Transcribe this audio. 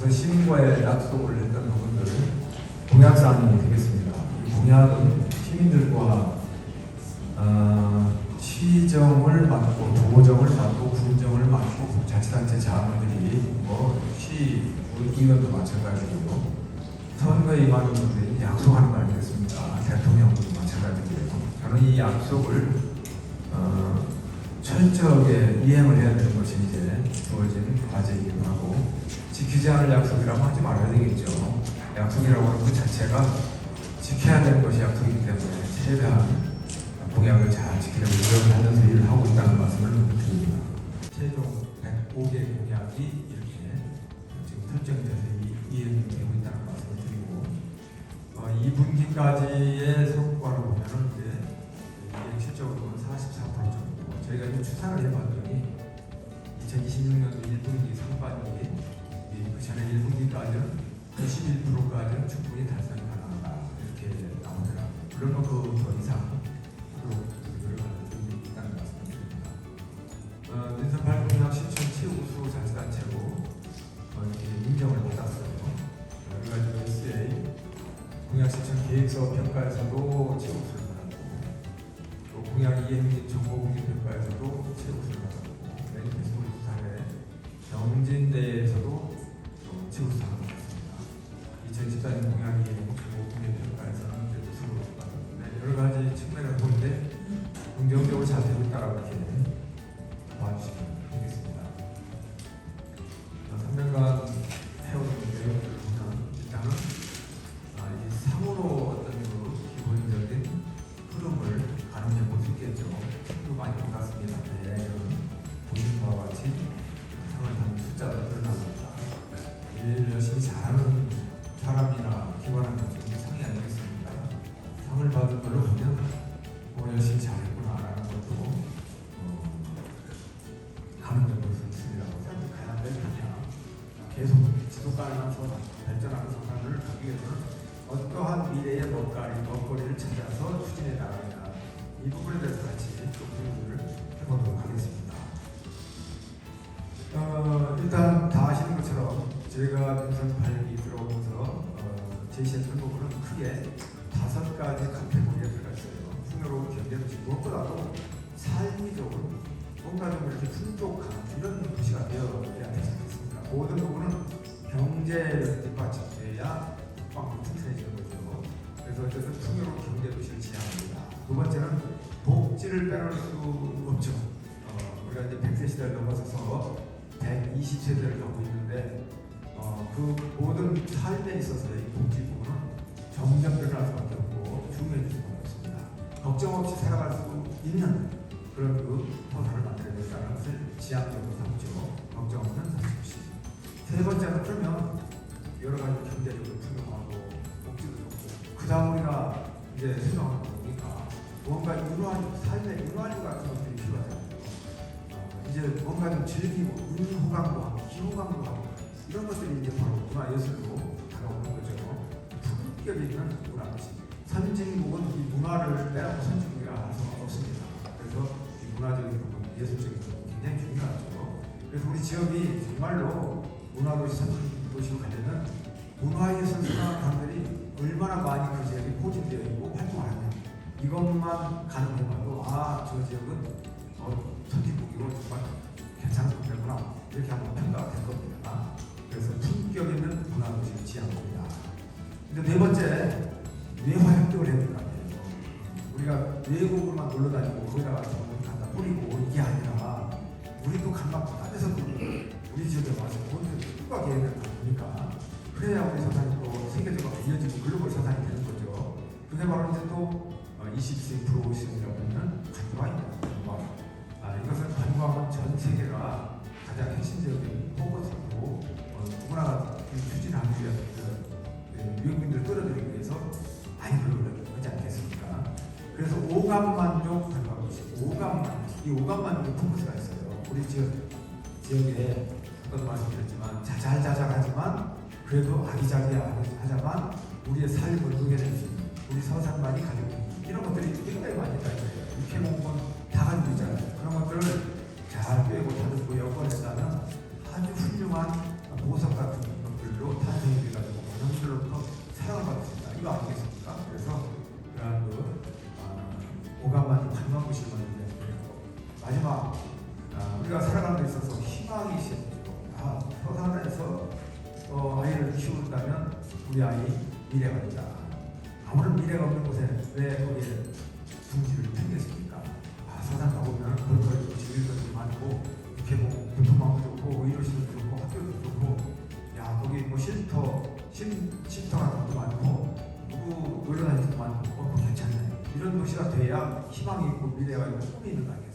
우선 시민과의 약속을 했던 부분들 공약사항이 되겠습니다. 이 공약은 시민들과 어, 시정을 맡고 도정을 맡고 군정을 맡고 자치단체 자원들이 뭐시 의원도 마찬가지고 선거에 임하는 분들이 약속하는 거 아니겠습니까? 대통령도 마찬가지고요. 저는 이 약속을 어, 철저하게 이행을 해야 되는 것이 이제 주어진 과제이기도 하고 지키지 않을 약속이라고 하지 말아야 되겠죠. 약속이라고 하는 그 자체가 지켜야 되는 것이 약속이기 때문에 최대한 공약을 잘 지키려고 노력을 하면서 일을 하고 있다는 말씀을 드립니다. 최종 105개 공약이 이렇게 지금 설정이 돼서 이- 이행이 되고 있다는 말씀을 드리고 어, 2분기까지의 성과를 보면은 이제 이행 실적으로는 44% 정도 저희가 이제 추산을 해봤더니 2026년도 1분기 상반기 이- 그 전에 1분기까지는 91%까지는 충분히 달성이 가능하다 이렇게 나오더라고요. 물론 이상 좀 있다는 말씀을 드립니다. 어, 민선 발공약 신청 최우수 자치단체로 어, 인정을 받았어요. 어, 여러 가지 SA 공약 신청 계획서 평가에서도 최우수를 받았 고또 공약 이행 및 정보 공개 평가에서도 최우수를 받았고 매니페스토 수사회 경진대에서도 또 최우수상을 받았습니다. 2014년 공약 이 지속가능하면서 발전하는 성장을 하기 위해서는 어떠한 미래의 먹거리, 먹거리를 찾아서 추진해 나가냐 이 부분에 대해서 같이 좀 공유를 해보도록 하겠습니다. 어, 일단 다 아시는 것처럼 저희가 민선 8기 들어오면서 어, 제시했던 부분은 크게 다섯 가지 카테고리가 들어가 있어요. 풍요로운 경제도시 무엇보다도 삶이 좋은 뭔가 좀 이렇게 풍족한 이런 도시가 되어야 되지 않겠습니까? 모든 부분은 경제를 뒷받침돼야 빵 튼튼해지는 거죠. 그래서 어쨌든 풍요로운 경제 도시를 지향합니다. 두 번째는 복지를 빼놓을 수 없죠. 어, 우리가 이제 100세 시대를 넘어서서 120세대를 가고 있는데 어, 그 모든 삶에 있어서의 복지 부분은 점점 늘어날 수밖에 없고 중요해질 수밖에 없습니다. 걱정 없이 살아갈 수 있는 그런 그 터사를 만들어야 된다는 것을 지향적으로 삼죠. 걱정 없는 사십시. 세 번째는 그러면 여러 가지 경제적으로 풍요하고 복지도 좋고 그 다음 우리가 이제 거 보니까 뭔가 윤활유, 삶의 윤활유 같은 것들이 필요하잖아요. 어, 이제 뭔가 좀 즐기고 운호강도 하고 기호강도 하고 이런 것들이 이제 바로 문화예술로 다가오는 거죠. 품격이 있는 문화도시. 선진국은 이 문화를 빼놓고 선진국이라 할 수가 없습니다. 그래서 이 문화적인 부분, 예술적인 부분 굉장히 중요하죠. 그래서 우리 지역이 정말로 문화도시 선진도시로 가려면 문화예술 사람들이 얼마나 많이 그 지역에 포진되어 있고 활동하느냐 이것만 가능해봐도 아 저 지역은 어, 선진국이고 정말 괜찮은 곳이구나 이렇게 한번 평가가 될 겁니다. 그래서 품격 있는 문화도시를 지향합니다. 이제 네 번째 외화 협력을 해야 될거 아니에요. 우리가 외국으로만 놀러 다니고 거기다가 돈 갖다 뿌리고 이게 아니라 우리도 간만큼 딴데서 우리 지역에 와서 누가 계획을 다 보니까 그래야 우리 사상이 또 세계적으로 알려지고 글로벌 사상이 되는 거죠. 그게 바로 이제 또 20세 프로시이라고 하는 관광입니다. 관광. 아, 이것은 관광은 전 세계가 가장 핵심적인 포커스고 어, 누구나 추진하기 위한 그, 그 외국인들 끌어들이기 위해서 많이 노력을 하지 않겠습니까? 그래서 오감만족 관광도시, 오감만족, 이 오감만족 포커스가 있어요. 우리 지역 지역에 아까도 말씀드렸지만 자잘자잘하지만 그래도 아기자기하자만 우리의 삶을 녹여낼수 있는 우리 서상만이 가지고 있는 이런 것들이 굉장히 많이 달려요. 육해공권 다 가지고 있잖아요. 그런 것들을 잘 빼고 다듬고 엮어낸다면 아주 훌륭한 보석 같은 것들로 탄생이 돼가지고 그런들로부터 사랑을 받을 수 있다. 이거 아니겠습니까? 그래서 그러한 그 어, 오감만 관광구실만 마지막 어, 우리가 살아가는 데 있어서 희망이 있어요. 서산에서 어, 아이를 키운다면 우리 아이 미래가 있다. 아무런 미래가 없는 곳에 왜 거기에 둥지를 펴겠습니까? 아, 서산 가보면 볼거리도 즐길 것도 많고 개봉 교통망도 좋고 의료시설도 좋고 학교도 좋고 야 거기 뭐 쉼터 쉼 쉼터 같은 것도 많고 누구 놀러 다니는 것도 많고 어, 괜찮네 이런 도시가 돼야 희망이 있고 미래가 있고 꿈이 있는 거 아니에요?